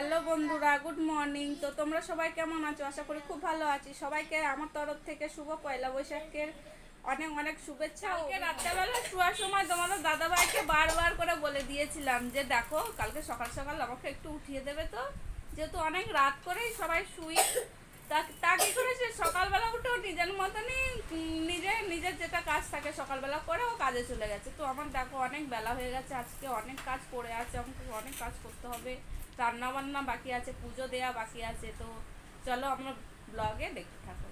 Hello বন্ধুরা, good morning. তো তোমরা সবাই কেমন আছো? আশা করি খুব ভালো আছি। সবাইকে আমার তরফ থেকে শুভ পয়লা বৈশাখের অনেক অনেক শুভেচ্ছা। ওকে রাত্রেবেলা শোয়ার সময় তোমাদের দাদাভাইকে বারবার করে বলে দিয়েছিলাম যে, দেখো, কালকে সকাল সকাল আমাকে একটু উঠিয়ে দেবে তো। যেহেতু অনেক রাত করেই সবাই শুই, তা তা কি করেছে সকালবেলা উঠেও নিজের মতনই নিজে, নিজের যেটা কাজ থাকে সকালবেলা করে ও কাজে চলে গেছে। তো আমার দেখো অনেক বেলা হয়ে গেছে, আজকে অনেক কাজ পড়ে আছে, আমাকে অনেক কাজ করতে হবে। রান্না বান্না বাকি আছে পুজো দেয়া বাকি আছে তো চলো আমরা ব্লগে দেখতে থাকো।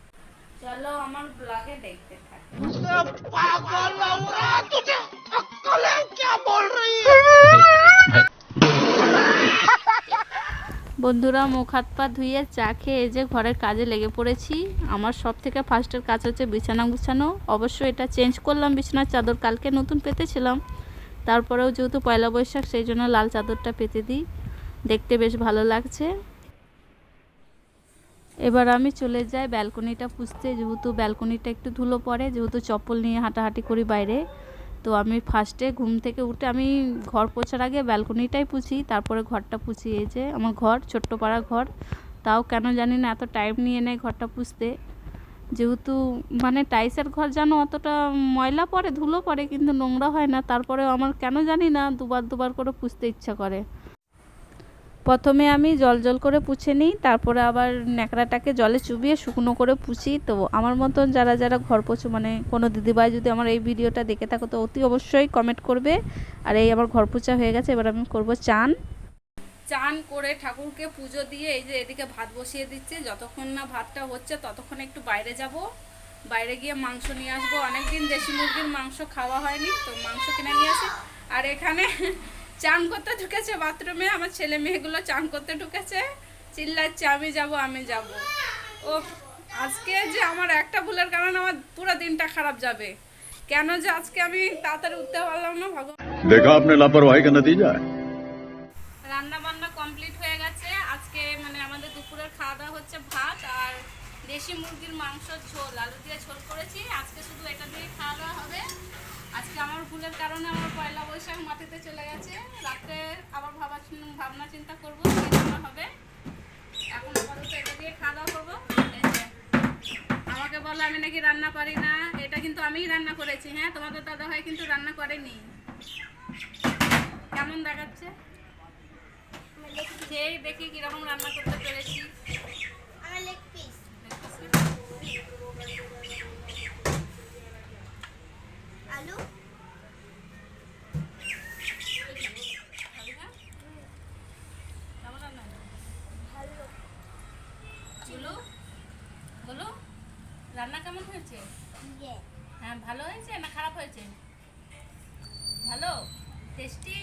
চলো আমার ব্লগে দেখতে থাকো। বন্ধুরা মুখ হাত পা ধুয়ে চা খেয়ে যে ঘরের কাজে লেগে পড়েছি। আমার সব থেকে ফার্স্টের কাজ হচ্ছে বিছানা গুছানো। অবশ্য এটা চেঞ্জ করলাম বিছানার চাদর। কালকে নতুন পেতেছিলাম। তারপরেও যেহেতু পয়লা বৈশাখ সেই জন্য লাল চাদরটা পেতে দিই। দেখতে বেশ ভালো লাগছে। এবার আমি চলে যাই ব্যালকনিটা পুষতে যেহেতু ব্যালকনিটা একটু ধুলো পড়ে, যেহেতু চপ্পল নিয়ে হাঁটাহাঁটি করি বাইরে। তো আমি ফার্স্টে ঘুম থেকে উঠে আমি ঘর পোছার আগে ব্যালকনিটাই পুছি, তারপরে ঘরটা পুছি। এই যে আমার ঘর, ছোট্ট পাড়া ঘর। তাও কেন জানি না, এত টাইম নিয়ে নেয় ঘরটা পুষতে যেহেতু মানে টাইসের ঘর যেন অতটা ময়লা পড়ে, ধুলো পড়ে, কিন্তু নোংরা হয় না। তারপরেও আমার কেন জানি না, দুবার দুবার করে পুষতে ইচ্ছা করে। প্রথমে আমি জল জল করে পুছে নিই, তারপরে আবার ন্যাকড়াটাকে জলে চুবিয়ে শুকনো করে পুছি। তো আমার মতন যারা যারা ঘর পোছো মানে কোনো দিদিভাই যদি আমার এই ভিডিওটা দেখে থাকো, তো অতি অবশ্যই কমেন্ট করবে। আর এই আমার ঘর পোছা হয়ে গেছে, এবার আমি করব চান। চান করে ঠাকুরকে পুজো দিয়ে এই যে এদিকে ভাত বসিয়ে দিচ্ছে। যতক্ষণ না ভাতটা হচ্ছে ততক্ষণ একটু বাইরে যাব। বাইরে গিয়ে মাংস নিয়ে আসব। অনেকদিন দেশি মুরগির মাংস খাওয়া হয়নি, তো মাংস কিনে নিয়ে আসি। আর এখানে চান করতে ঢুকেছে বাথরুমে আমার ছেলে মেয়েগুলো চান করতে ঢুকেছে। চিল্লাচ্ছে আমি যাব আমি যাব। ও আজকে যে আমার একটা ভুলের কারণে আমার পুরো দিনটা খারাপ যাবে। কেন যে আজকে আমি তাড়াতাড়ি উঠতে পারলাম না ভগবান। দেখো আপনি লাপরওয়াহি দিয়ে যায়? রান্না বান্না কমপ্লিট হয়ে গেছে। আজকে মানে আমাদের দুপুরের খাওয়া দাওয়া হচ্ছে ভাত আর দেশি মুরগির মাংস ঝোল আলু দিয়ে ঝোল করেছি। ভুলের কারণে আমার পয়লা বৈশাখ মাটিতে চলে গেছে। রাত্রে আবার ভাবা ভাবনা চিন্তা করব হবে। এখন আপাতত এটা দিয়ে খাওয়া দাওয়া করব। আমাকে বলো আমি নাকি রান্না পারি না। এটা কিন্তু আমিই রান্না করেছি। হ্যাঁ তোমাদের দাদা ভাই কিন্তু রান্না করেনি। কেমন দেখাচ্ছে? সেই দেখি কীরকম রান্না করতে পেরেছি। আমার লেগ পিস আলু কেমন রান্না হলো? ভালো বলো বলো রান্না কেমন হয়েছে? হ্যাঁ ভালো হয়েছে না খারাপ হয়েছে? ভালো? টেস্টি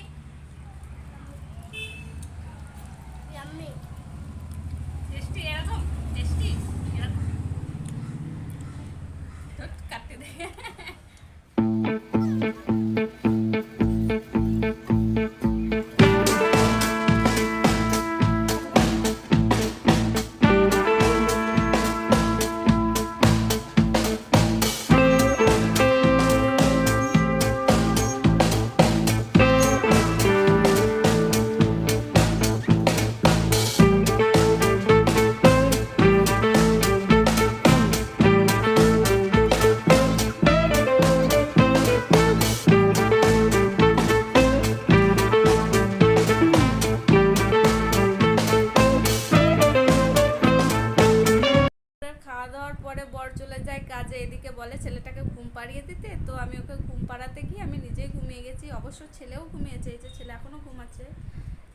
টেস্টি এরকম? টেস্টি এরকম? কাটতে দে। কাজে এদিকে বলে ছেলেটাকে ঘুম পাড়িয়ে দিতে, তো আমি ওকে ঘুম পাড়াতে গিয়ে আমি নিজেই ঘুমিয়ে গেছি। অবশ্য ছেলেও ঘুমিয়েছে, এই যে ছেলে এখনও ঘুমাচ্ছে।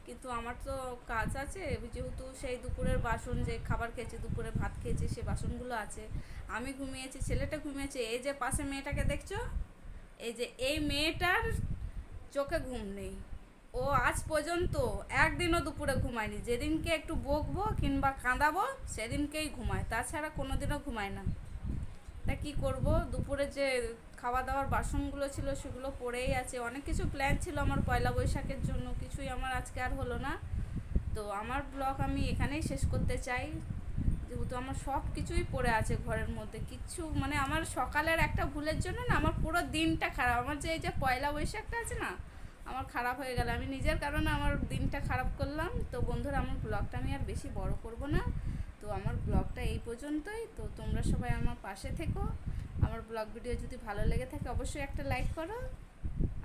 কিন্তু আমার তো কাজ আছে, যেহেতু সেই দুপুরের বাসন, যে খাবার খেয়েছি, দুপুরে ভাত খেয়েছি, সে বাসনগুলো আছে। আমি ঘুমিয়েছি, ছেলেটা ঘুমিয়েছে। এই যে পাশে মেয়েটাকে দেখছ? এই যে এই মেয়েটার চোখে ঘুম নেই। ও আজ পর্যন্ত একদিনও দুপুরে ঘুমায়নি। যেদিনকে একটু বকবো কিংবা কাঁদাবো, সেদিনকেই ঘুমায়। তাছাড়া কোনোদিনও ঘুমায় না। তা কি করব? দুপুরে যে খাওয়া দাওয়ার বাসনগুলো ছিল সেগুলো পড়েই আছে। অনেক কিছু প্ল্যান ছিল আমার পয়লা বৈশাখের জন্য, কিছুই আমার আজকে আর হলো না। তো আমার ব্লগ আমি এখানেই শেষ করতে চাই। যেহেতু আমার সব কিছুই পড়ে আছে ঘরের মধ্যে, কিচ্ছু মানে আমার সকালের একটা ভুলের জন্য না, আমার পুরো দিনটা খারাপ। আমার যে এই যে পয়লা বৈশাখটা আছে না, আমার খারাপ হয়ে গেল। আমি নিজের কারণে আমার দিনটা খারাপ করলাম। তো বন্ধুরা, আমার ব্লগটা আমি আর বেশি বড় করব না। তো আমার ব্লগটা এই পর্যন্তই। তো তোমরা সবাই আমার পাশে থেকো। আমার ব্লগ ভিডিও যদি ভালো লেগে থাকে, অবশ্যই একটা লাইক করো।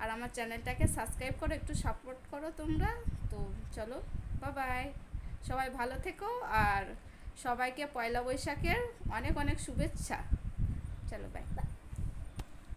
আর আমার চ্যানেলটাকে সাবস্ক্রাইব করো, একটু সাপোর্ট করো তোমরা। তো চলো বাবাই সবাই ভালো থেকো আর সবাইকে পয়লা বৈশাখের অনেক অনেক শুভেচ্ছা। চলো বাই